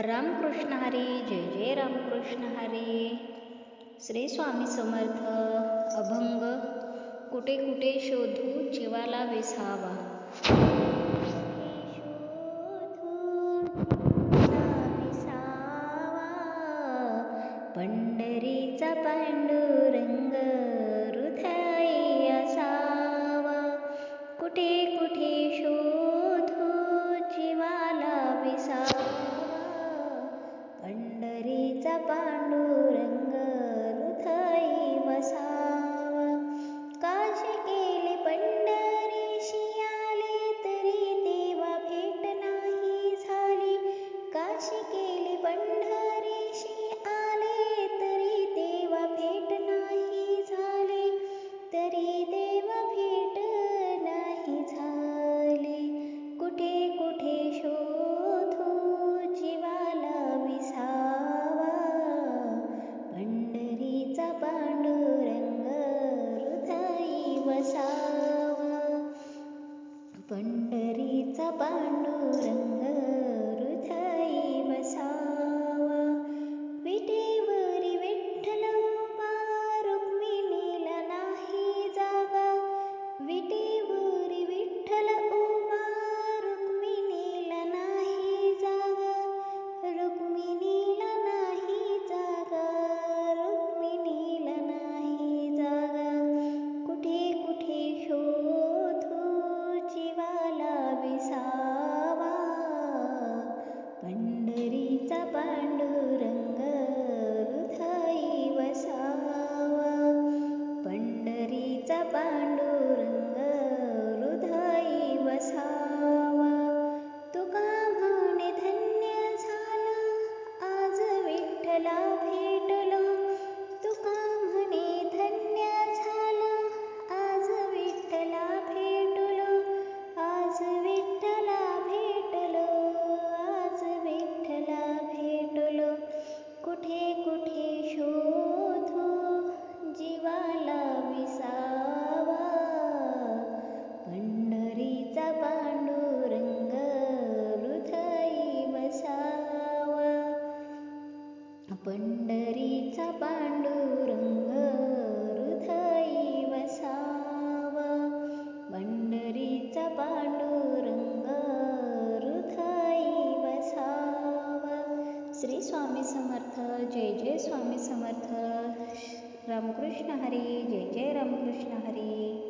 रामकृष्ण हरी जय जय रामकृष्ण हरी. श्री स्वामी समर्थ अभंग. कुठे कुठे शोधू जीवाला विसावा. पंढरीचा पांडू पांडुरंग हृदयी वसावा पंढरीचा पांडुरंग हृदयी वसावा पंढरीचा पांडुरंग हृदयी वसावा पंढरीचा पांडुरंग हृदयी वसावा श्री स्वामी समर्थ जय जय स्वामी समर्थ. रामकृष्ण हरी जय जय रामकृष्ण हरी.